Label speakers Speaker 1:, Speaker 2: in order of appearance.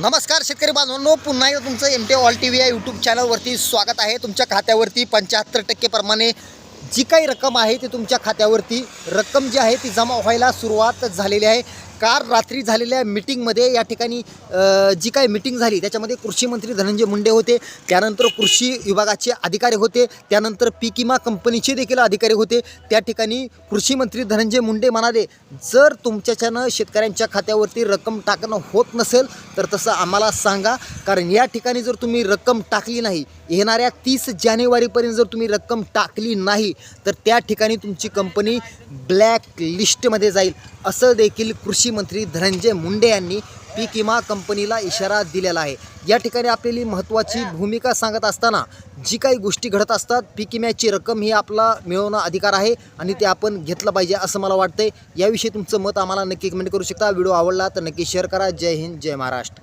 Speaker 1: नमस्कार शेतकरी बांधवांनो. पुन्हा एकदा तुमचं M T all T V या यूट्यूब चॅनलवरती स्वागत आहे. तुमच्या खात्यावरती पंच्याहत्तर टक्केप्रमाणे जी काही रक्कम आहे ती तुमच्या खात्यावरती रक्कम जी आहे ती जमा व्हायला सुरुवात झालेली आहे. काल रात्री झालेल्या मिटिंगमध्ये या ठिकाणी जी काही मिटिंग झाली त्याच्यामध्ये कृषी मंत्री धनंजय मुंडे होते त्यानंतर कृषी विभागाचे अधिकारी होते त्यानंतर पीक विमा कंपनीचे देखील अधिकारी होते. त्या ठिकाणी कृषी मंत्री धनंजय मुंडे म्हणाले जर तुमच्याच्यानं शेतकऱ्यांच्या खात्यावरती रक्कम टाकणं होत नसेल तर तसं आम्हाला सांगा. कारण या ठिकाणी जर तुम्ही रक्कम टाकली नाही येणाऱ्या तीस जानेवारीपर्यंत जर तुम्ही रक्कम टाकली नाही तर त्या ठिकाणी तुमची कंपनी ब्लॅक लिस्टमध्ये जाईल. असं देखील कृषी मंत्री धनंजय मुंडे यांनी पीक विमा कंपनीला इशारा दिलेला आहे. या ठिकाणी आपल्याली महत्त्वाची भूमिका सांगत असताना जी काही गोष्टी घडत असतात पीक विम्याची रक्कम ही आपला मिळवणं अधिकार आहे आणि ते आपण घेतलं पाहिजे असं मला वाटतंय. याविषयी तुमचं मत आम्हाला नक्की कमेंट करू शकता. व्हिडिओ आवडला तर नक्की शेअर करा. जय हिंद जय महाराष्ट्र.